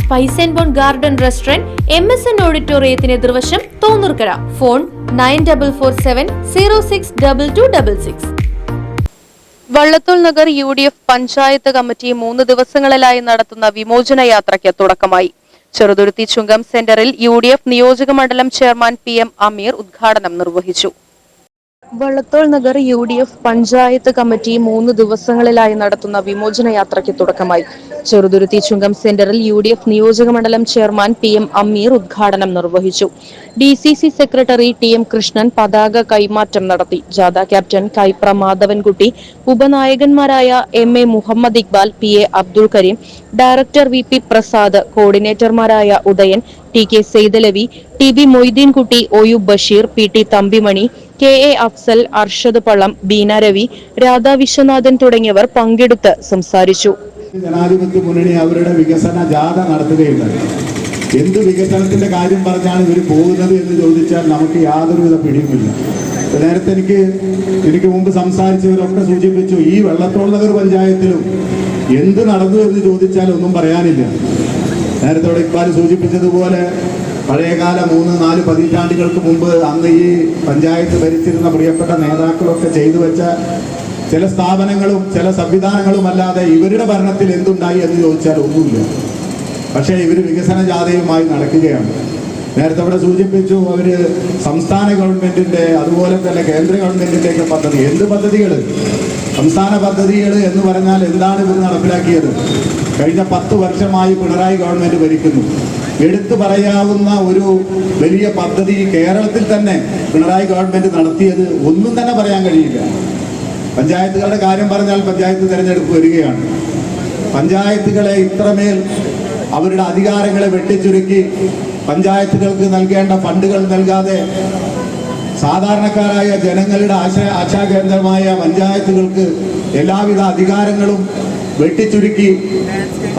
Spice and bone garden restaurant M S N ഓഡിറ്റോറിയത്തിന് എതിർവശം Thonnurkara. Phone nine double four seven zero six double two double six. Vallathol Nagar U D F panchayat committee മൂന്ന് ദിവസങ്ങളിലായി നടത്തുന്ന വിമോചന യാത്രയ്ക്ക് തുടക്കമായി. ചെറുതുരുത്തി ചുങ്കം സെന്ററിൽ U D F നിയോജക മണ്ഡലം chairman P M Ameer ഉദ്ഘാടനം നിർവഹിച്ചു. Vallathol Nagar U D F panchayat committee മൂന്ന് ദിവസങ്ങളിലായി നടത്തുന്ന വിമോചന യാത്രയ്ക്ക് തുടക്കമായി. ചെറുതുരുത്തി ചുങ്കം സെന്ററിൽ യു ഡി എഫ് നിയോജക മണ്ഡലം ചെയർമാൻ പി എം അമീർ ഉദ്ഘാടനം നിർവഹിച്ചു. D C C secretary T M Krishnan പതാക കൈമാറ്റം നടത്തി. ജാഥ captain Kaipra Madhavankutty ഉപനായകന്മാരായ M A Muhammad Iqbal P A Abdul Kareem director V P Prasad കോർഡിനേറ്റർമാരായ Udayan T K Saithalavi T B Moideenkutty O U Basheer P T Thampimani K A Afsal Arshad Pallam Beena Ravi Radha Viswanathan തുടങ്ങിയവർ പങ്കെടുത്ത് സംസാരിച്ചു. ജനാധിപത്യ മുന്നണി അവരുടെ വികസന ജാഥ നടത്തുകയുണ്ടായി എന്ത് വികസനത്തിന്റെ കാര്യം പറഞ്ഞാണ് ഇവർ പോകുന്നത് എന്ന് ചോദിച്ചാൽ നമുക്ക് യാതൊരുവിധ പിടിയുമില്ല. നേരത്തെ എനിക്ക് എനിക്ക് മുമ്പ് സംസാരിച്ചവരൊക്കെ സൂചിപ്പിച്ചു ഈ വെള്ളത്തോൾ നഗർ പഞ്ചായത്തിലും എന്ത് നടന്നു എന്ന് ചോദിച്ചാൽ ഒന്നും പറയാനില്ല. നേരത്തെ ഇവിടെ ഇക്ബാൽ സൂചിപ്പിച്ചതുപോലെ പഴയകാല മൂന്ന് നാല് പതിറ്റാണ്ടുകൾക്ക് മുമ്പ് അന്ന് ഈ പഞ്ചായത്ത് ഭരിച്ചിരുന്ന പ്രിയപ്പെട്ട നേതാക്കളൊക്കെ ചെയ്തു വെച്ച ചില സ്ഥാപനങ്ങളും ചില സംവിധാനങ്ങളും അല്ലാതെ ഇവരുടെ ഭരണത്തിൽ എന്തുണ്ടായി എന്ന് ചോദിച്ചാൽ ഒന്നുമില്ല. പക്ഷേ ഇവർ വികസന ജാഥയുമായി നടക്കുകയാണ്. നേരത്തെ ഇവിടെ സൂചിപ്പിച്ചു അവർ സംസ്ഥാന ഗവൺമെന്റിന്റെ അതുപോലെ തന്നെ കേന്ദ്ര ഗവൺമെന്റിന്റെ ഒക്കെ പദ്ധതി. എന്ത് പദ്ധതികൾ സംസ്ഥാന പദ്ധതികൾ എന്ന് പറഞ്ഞാൽ എന്താണ് ഇവർ നടപ്പിലാക്കിയത്? കഴിഞ്ഞ പത്ത് വർഷമായി പിണറായി ഗവൺമെന്റ് ഭരിക്കുന്നു. എടുത്തു പറയാവുന്ന ഒരു വലിയ പദ്ധതി കേരളത്തിൽ തന്നെ പിണറായി ഗവൺമെന്റ് നടത്തിയത് ഒന്നും തന്നെ പറയാൻ കഴിയില്ല. പഞ്ചായത്തുകളുടെ കാര്യം പറഞ്ഞാൽ പഞ്ചായത്ത് തിരഞ്ഞെടുപ്പ് വരികയാണ്. പഞ്ചായത്തുകളെ ഇത്രമേൽ അവരുടെ അധികാരങ്ങളെ വെട്ടിച്ചുരുക്കി പഞ്ചായത്തുകൾക്ക് നൽകേണ്ട ഫണ്ടുകൾ നൽകാതെ സാധാരണക്കാരായ ജനങ്ങളുടെ ആശാ ആശാകേന്ദ്രമായ പഞ്ചായത്തുകൾക്ക് എല്ലാവിധ അധികാരങ്ങളും വെട്ടിച്ചുരുക്കി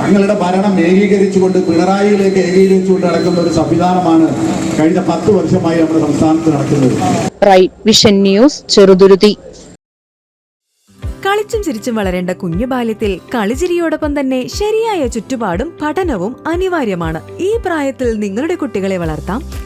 തങ്ങളുടെ ഭരണം ഏകീകരിച്ചുകൊണ്ട് പിണറായിയിലേക്ക് ഏകീകരിച്ചുകൊണ്ട് നടക്കുന്ന ഒരു സംവിധാനമാണ് കഴിഞ്ഞ പത്ത് വർഷമായി നമ്മുടെ സംസ്ഥാനത്ത് നടക്കുന്നത്. റൈറ്റ് വിഷൻ ന്യൂസ് ചെറുതുരുത്തി കളിച്ചും ചിരിച്ചും വളരേണ്ട കുഞ്ഞു ബാല്യത്തിൽ കളിചിരിയോടൊപ്പം തന്നെ ശരിയായ ചുറ്റുപാടും പഠനവും അനിവാര്യമാണ്. ഈ പ്രായത്തിൽ നിങ്ങളുടെ കുട്ടികളെ വളർത്താം.